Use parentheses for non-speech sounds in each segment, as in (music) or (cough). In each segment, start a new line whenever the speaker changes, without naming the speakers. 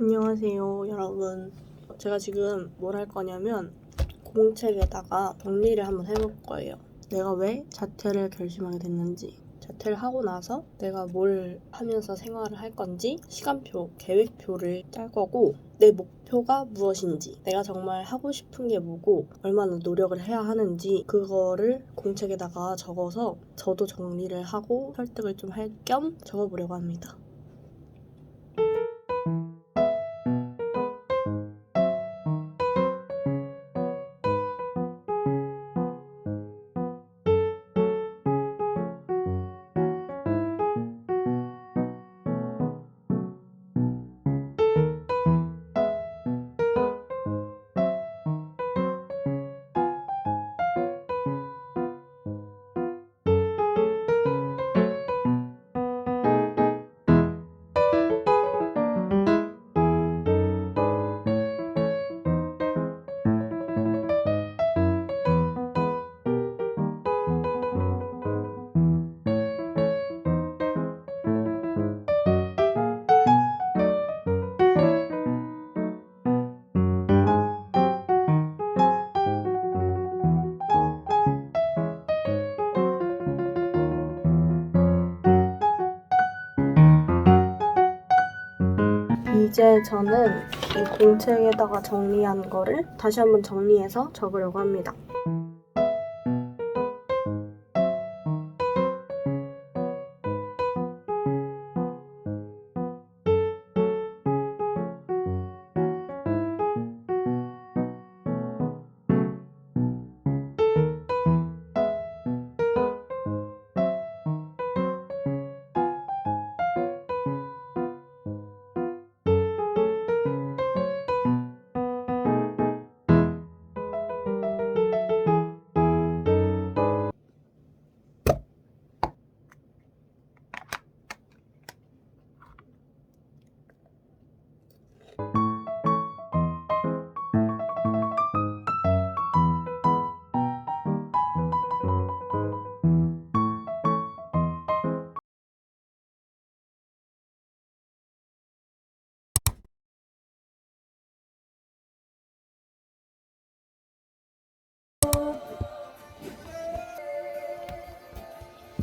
안녕하세요, 여러분. 제가 지금 뭘 할 거냐면 공책에다가 정리를 한번 해볼 거예요. 내가 왜 자퇴를 결심하게 됐는지, 자퇴를 하고 나서 내가 뭘 하면서 생활을 할 건지, 시간표, 계획표를 짤 거고, 내 목표가 무엇인지, 내가 정말 하고 싶은 게 뭐고, 얼마나 노력을 해야 하는지, 그거를 공책에다가 적어서 저도 정리를 하고 설득을 좀 할 겸 적어보려고 합니다. 이제 저는 이 공책에다가 정리한 거를 다시 한번 정리해서 적으려고 합니다.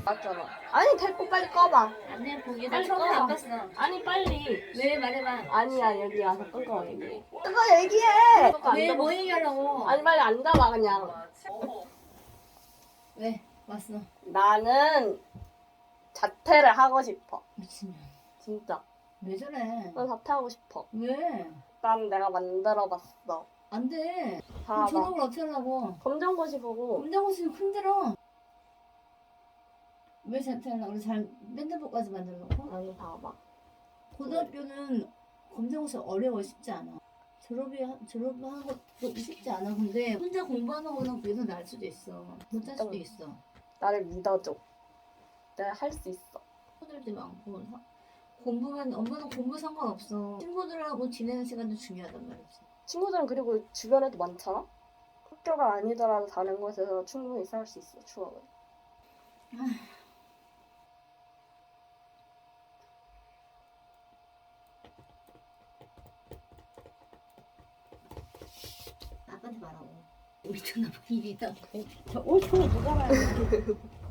맞잖아. 아니 됐고 빨리 꺼봐.
안내 보기 나
빨리
처음에
꺼.
안 봤어.
아니 빨리.
왜 말해봐.
아니야 여기 와서 끄고 얘기해. 끄고 얘기해. 끄고
왜
앉아봐.
뭐 얘기하려고?
아니 빨리 앉아봐 그냥.
왜 왔어?
나는 자퇴를 하고 싶어.
미친년.
진짜.
왜 저래?
난 자퇴하고 싶어.
왜?
난 내가 만들어봤어.
안 돼. 그럼. 졸업을 어떻게 하려고?
검정고시 보고
검정고시는 힘들어. 왜 자퇴하려고? 우리 잘 밴드복까지 만들려고?
아니 봐봐.
고등학교는 검정고시 어려워 쉽지 않아. 졸업이 하- 졸업하는 것도 쉽지 않아. 근데 혼자 공부하는 거는 더 나을 수도 있어. 못할 수도 있어.
나를 믿어줘. 내가 할 수 있어.
친구들도 많고 사- 공부만 엄마는 공부 상관없어 친구들하고 지내는 시간도 중요하단 말이지
친구들은 그리고 주변에도 많잖아. 학교가 아니더라도 다른 곳에서 충분히 쌓을 수 있어 추억을.
아빠한테 말하고 미쳤나 봐 일이다
저옷 손이 누가 말해? (laughs)